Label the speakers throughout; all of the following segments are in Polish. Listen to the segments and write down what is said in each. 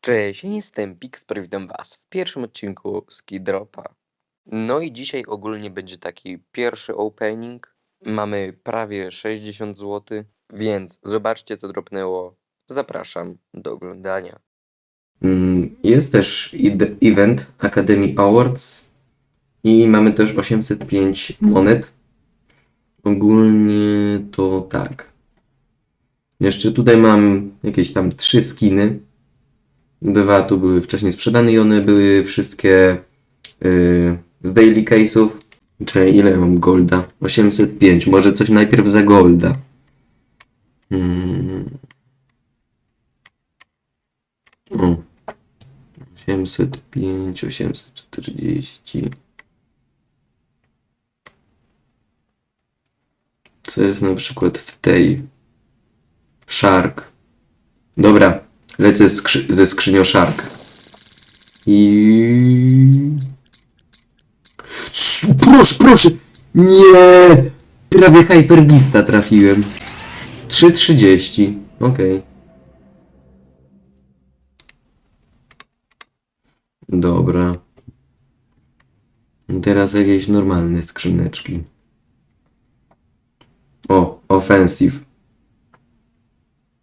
Speaker 1: Cześć, jestem Pixper, witam was w pierwszym odcinku Skidropa. No i dzisiaj ogólnie będzie taki pierwszy opening. Mamy prawie 60 zł, więc zobaczcie co dropnęło. Zapraszam do oglądania. Mm, Jest też event Academy Awards i mamy też 805 monet. Ogólnie to tak. Jeszcze tutaj mam jakieś tam trzy skiny. Dwa tu były wcześniej sprzedane i one były wszystkie yy, z daily case'ów. Czyli ile mam golda? 805. Może coś najpierw za golda. Mm. O. 805, 840. Co jest na przykład w tej? Shark. Dobra, lecę skrzy ze skrzynią Shark. I... Proszę, proszę! Nie! Prawie Hyperbista trafiłem. 3,30. Okej. Dobra. Teraz jakieś normalne skrzyneczki. O, offensive.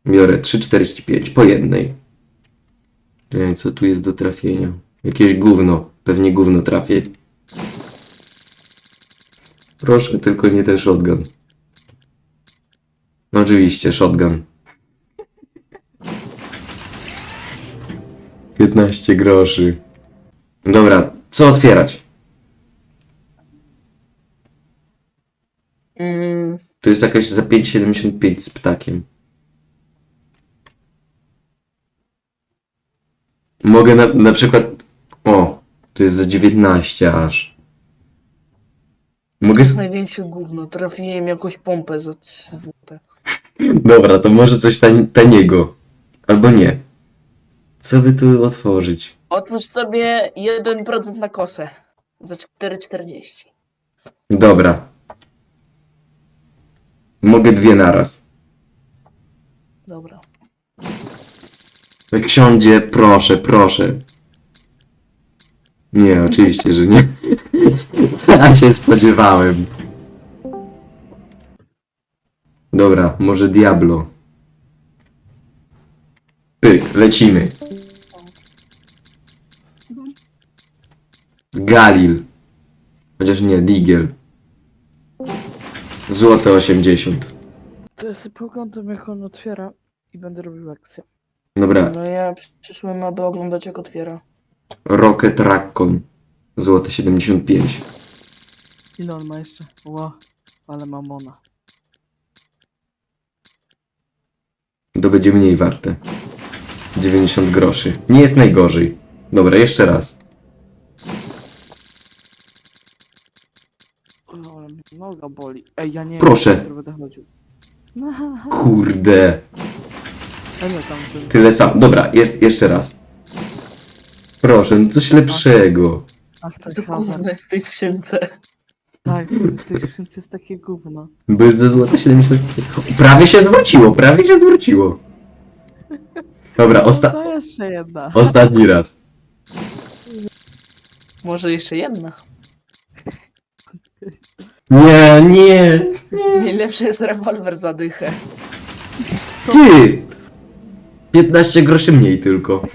Speaker 1: Biorę 3,45 po jednej. Czekaj, co tu jest do trafienia? Jakieś gówno. Pewnie gówno trafię. Proszę, tylko nie ten shotgun. No oczywiście, shotgun. 15 groszy. Dobra, co otwierać?
Speaker 2: Mm,
Speaker 1: To jest jakaś za 5,75 z ptakiem. Mogę na, na przykład. O, to jest za 19 aż. Mogę. s-
Speaker 2: największe gówno. Trafiłem jakąś pompę za 3 złote.
Speaker 1: Dobra, to może coś tań, taniego. Albo nie. Co by tu otworzyć?
Speaker 2: Otwórz sobie 1% na kosę. Za 4,40.
Speaker 1: Dobra. Mogę dwie naraz.
Speaker 2: Dobra.
Speaker 1: Ksiądzie, proszę, proszę. Nie, oczywiście, że nie. Co ja się spodziewałem. Dobra, może Diablo. Pyk, lecimy. Galil. Chociaż nie, Digiel. Złote 80.
Speaker 3: To ja sobie poglądam jak on otwiera i będę robił akcję.
Speaker 1: Dobra,
Speaker 2: No ja przyszłem, aby oglądać jak otwiera.
Speaker 1: Rocket Raccoon. Złote 75.
Speaker 3: Ile on ma jeszcze? Ła, ale mamona.
Speaker 1: To będzie mniej warte. 90 groszy. Nie jest najgorzej. Dobra, jeszcze raz.
Speaker 3: Mnie noga boli. Ej, ja nie
Speaker 1: Proszę.
Speaker 3: wiem, będę chodził.
Speaker 1: Kurde.
Speaker 3: Tam ten.
Speaker 1: Tyle sam. Dobra, je jeszcze raz. Proszę, no coś lepszego.
Speaker 3: Ach, tak,
Speaker 2: To
Speaker 3: hazard.
Speaker 2: gówno jest w tej skrzynce.
Speaker 3: Tak, to jest, to jest, takie gówno.
Speaker 1: Bez ze złote 70. Prawie się zwróciło, prawie się zwróciło. Dobra, osta
Speaker 3: No to jeszcze jedna.
Speaker 1: ostatni raz.
Speaker 2: Może jeszcze jedna.
Speaker 1: Nie, nie.
Speaker 2: Najlepszy jest rewolwer za dychę.
Speaker 1: Ty! 15 groszy mniej tylko.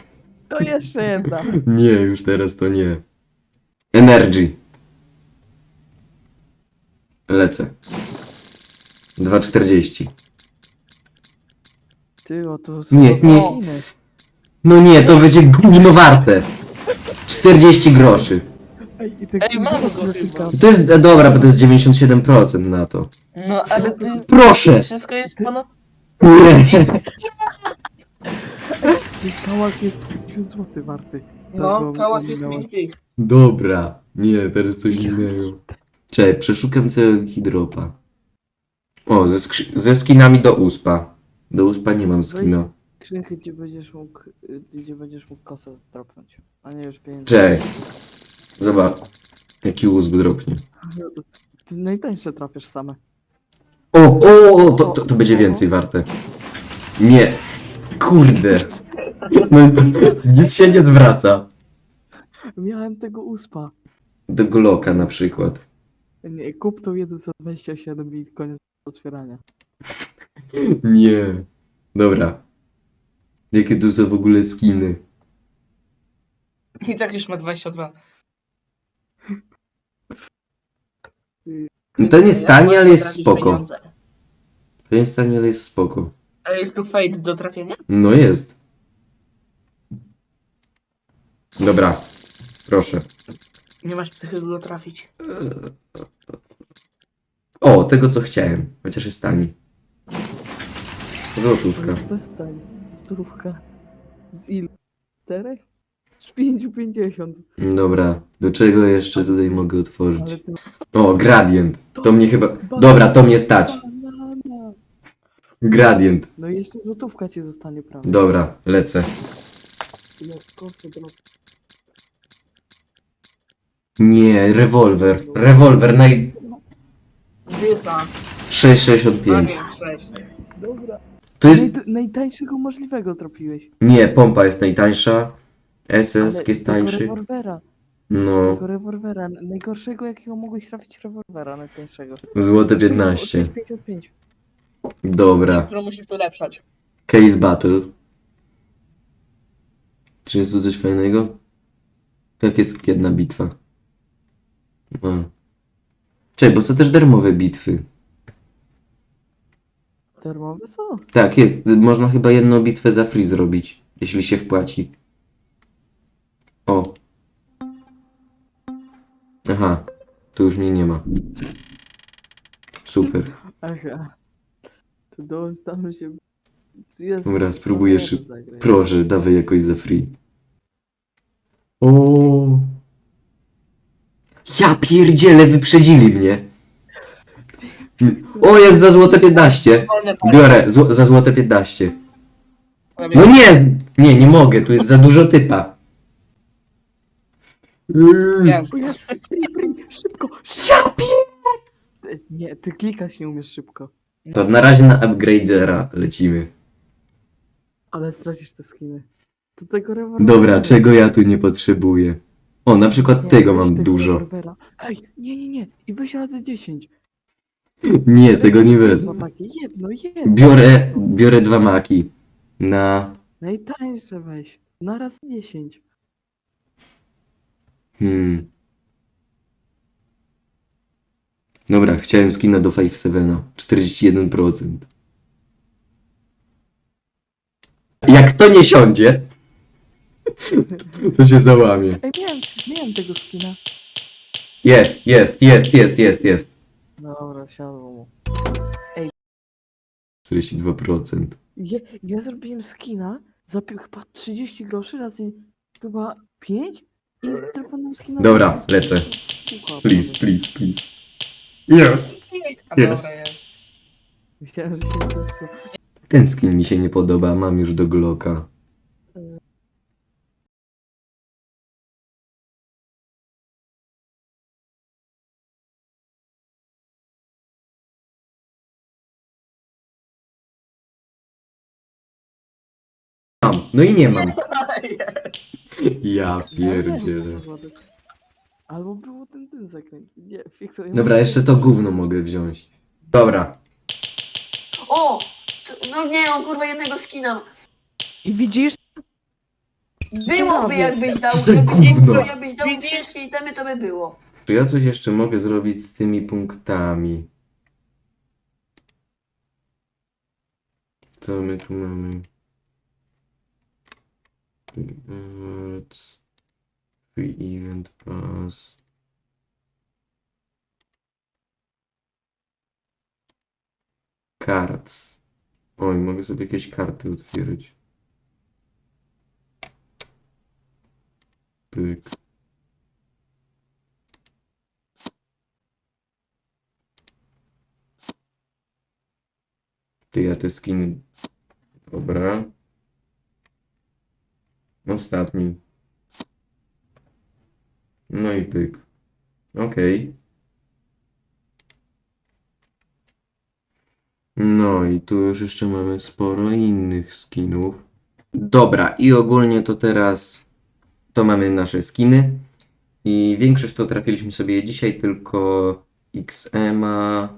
Speaker 3: To jeszcze jedna.
Speaker 1: Nie, już teraz to nie. Energy. Lecę. 2,40.
Speaker 3: Ty, o to
Speaker 1: Nie, nie. No nie, to będzie gówno warte. 40 groszy.
Speaker 3: Ej, i te
Speaker 2: Ej, mam go
Speaker 3: to
Speaker 2: chyba.
Speaker 1: To jest, e, dobra, bo to jest 97% na to.
Speaker 2: No ale ty...
Speaker 1: Proszę!
Speaker 2: Wszystko jest ponad...
Speaker 1: Nie!
Speaker 3: Ten kałak jest 50 zł warty.
Speaker 2: No, kałak jest
Speaker 3: ominąłem.
Speaker 2: 5
Speaker 1: Dobra. Nie, teraz coś innego. Czekaj, przeszukam całego hidropa. O, ze, skrzy- ze skinami do uspa. Do uspa nie mam skina.
Speaker 3: Skrzynki, gdzie będziesz mógł, y, gdzie będziesz mógł kosę dropnąć. A nie już pieniędzy.
Speaker 1: Czekaj. Zobacz. Jaki usp dropnie.
Speaker 3: Ty najtańsze trafisz same.
Speaker 1: O, o, o to, to, to będzie więcej warte. Nie. Kurde. No, nic się nie zwraca.
Speaker 3: Miałem tego uspa.
Speaker 1: Do Glocka na przykład.
Speaker 3: Nie, kup tą 1 za 27 i koniec otwierania.
Speaker 1: Nie. Dobra. Jakie tu są w ogóle skiny?
Speaker 2: I tak już ma 22.
Speaker 1: No to nie jest tanie, ale jest spoko. nie jest tanie, ale jest spoko.
Speaker 2: A jest tu fade do trafienia?
Speaker 1: No jest. Dobra. Proszę.
Speaker 2: Nie masz psychy go trafić.
Speaker 1: O, tego co chciałem. Chociaż jest tani. Złotówka.
Speaker 3: Przestań. Z ilu? Czterech? Z 5,50.
Speaker 1: Dobra. Do czego jeszcze tutaj mogę otworzyć?
Speaker 3: Ty...
Speaker 1: O, gradient. To mnie chyba... Dobra, to mnie stać.
Speaker 3: Banana.
Speaker 1: Gradient.
Speaker 3: No i jeszcze złotówka ci zostanie, prawda?
Speaker 1: Dobra, lecę.
Speaker 3: Jak kosy drop.
Speaker 1: Nie, rewolwer. Rewolwer naj...
Speaker 2: Gdzie jest ta?
Speaker 1: 6,65.
Speaker 2: 6.
Speaker 3: Dobra.
Speaker 1: To jest...
Speaker 3: Najt- najtańszego możliwego tropiłeś.
Speaker 1: Nie, pompa jest najtańsza. SS
Speaker 3: Ale
Speaker 1: jest tańszy.
Speaker 3: rewolwera.
Speaker 1: No,
Speaker 3: Tego rewolwera. Najgorszego jakiego mogłeś trafić rewolwera najtańszego.
Speaker 1: złote 15.
Speaker 3: 6,55.
Speaker 1: Dobra.
Speaker 2: Którą musisz ulepszać.
Speaker 1: Case Battle. Czy jest tu coś fajnego? Jak jest jedna bitwa? Czekaj, bo są też darmowe bitwy.
Speaker 3: Termowe są.
Speaker 1: Tak, jest. Można chyba jedną bitwę za free zrobić, jeśli się wpłaci. O. Aha. Tu już mnie nie ma. Super.
Speaker 3: Aha. To dołącz tam się... Jezu,
Speaker 1: Dobra, spróbuję
Speaker 3: cholera,
Speaker 1: szyb-
Speaker 3: zagraj.
Speaker 1: Proszę, dawaj jakoś za free. O. Ja pierdzielę, wyprzedzili mnie. O, jest za złote 15.
Speaker 2: Wolne pary.
Speaker 1: Biorę zł- za złote 15. No nie, z- nie, nie mogę, tu jest za dużo typa. Mm.
Speaker 3: Szybko!
Speaker 1: Ja pier-
Speaker 3: Ty- Nie, ty klikać nie umiesz szybko.
Speaker 1: To na razie na upgradera lecimy.
Speaker 3: Ale stracisz te skiny. To tego.
Speaker 1: Dobra, czego ja tu nie potrzebuję? O, na przykład
Speaker 3: Nie,
Speaker 1: tego
Speaker 3: weź
Speaker 1: mam dużo.
Speaker 3: rewolwera. Ej, nie, nie, nie. I weź razy 10.
Speaker 1: Nie, tego nie wezmę.
Speaker 3: Jedno, jedno.
Speaker 1: Biorę, biorę dwa maki. Na...
Speaker 3: Najtańsze weź. Na raz 10.
Speaker 1: Hmm. Dobra, chciałem skina do 5-7. 41%. Jak to nie siądzie, to się załamie.
Speaker 3: Ej, miałem, miałem tego skina.
Speaker 1: Jest, jest, jest, jest, jest, jest.
Speaker 3: Dobra, siadło mu.
Speaker 1: 42%.
Speaker 3: Ja, ja zrobiłem skina za pi- chyba 30 groszy razy chyba 5 i zrobiłem skina za
Speaker 1: Dobra,
Speaker 3: 40
Speaker 1: lecę. Please, please, please. Jest.
Speaker 2: A dobra
Speaker 1: Jest.
Speaker 2: jest.
Speaker 3: Myślałem, że się zepsuł.
Speaker 1: Ten skin mi się nie podoba, mam już do Glocka. No i nie mam. Ja pierdzielę.
Speaker 3: Albo było ten, ten zakręt. Nie, fiksuję.
Speaker 1: Dobra, jeszcze to gówno mogę wziąć. Dobra.
Speaker 4: O! No nie, on kurwa jednego skina.
Speaker 3: I widzisz?
Speaker 4: Byłoby jakbyś dał.
Speaker 1: Co za
Speaker 4: jakbyś,
Speaker 1: gówno?
Speaker 4: jakbyś dał wszystkie itemy, to by było.
Speaker 1: Czy ja coś jeszcze mogę zrobić z tymi punktami? Co my tu mamy? Rewards. Free event pass. Cards. Oj, mogę sobie jakieś karty otwierać. Pyk. Ty, ja te skiny. Dobra. Ostatni. No i pyk. Okej. No i tu już jeszcze mamy sporo innych skinów. Dobra, i ogólnie to teraz to mamy nasze skiny. I większość to trafiliśmy sobie dzisiaj, tylko XM'a,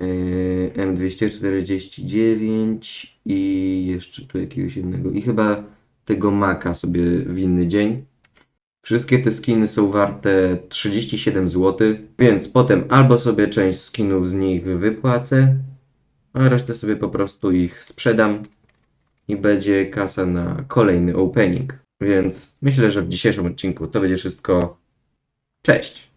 Speaker 1: yy, M249 i jeszcze tu jakiegoś innego. I chyba tego Maka sobie w inny dzień. Wszystkie te skiny są warte 37 zł, więc potem albo sobie część skinów z nich wypłacę, a resztę sobie po prostu ich sprzedam i będzie kasa na kolejny opening. Więc myślę, że w dzisiejszym odcinku to będzie wszystko. Cześć!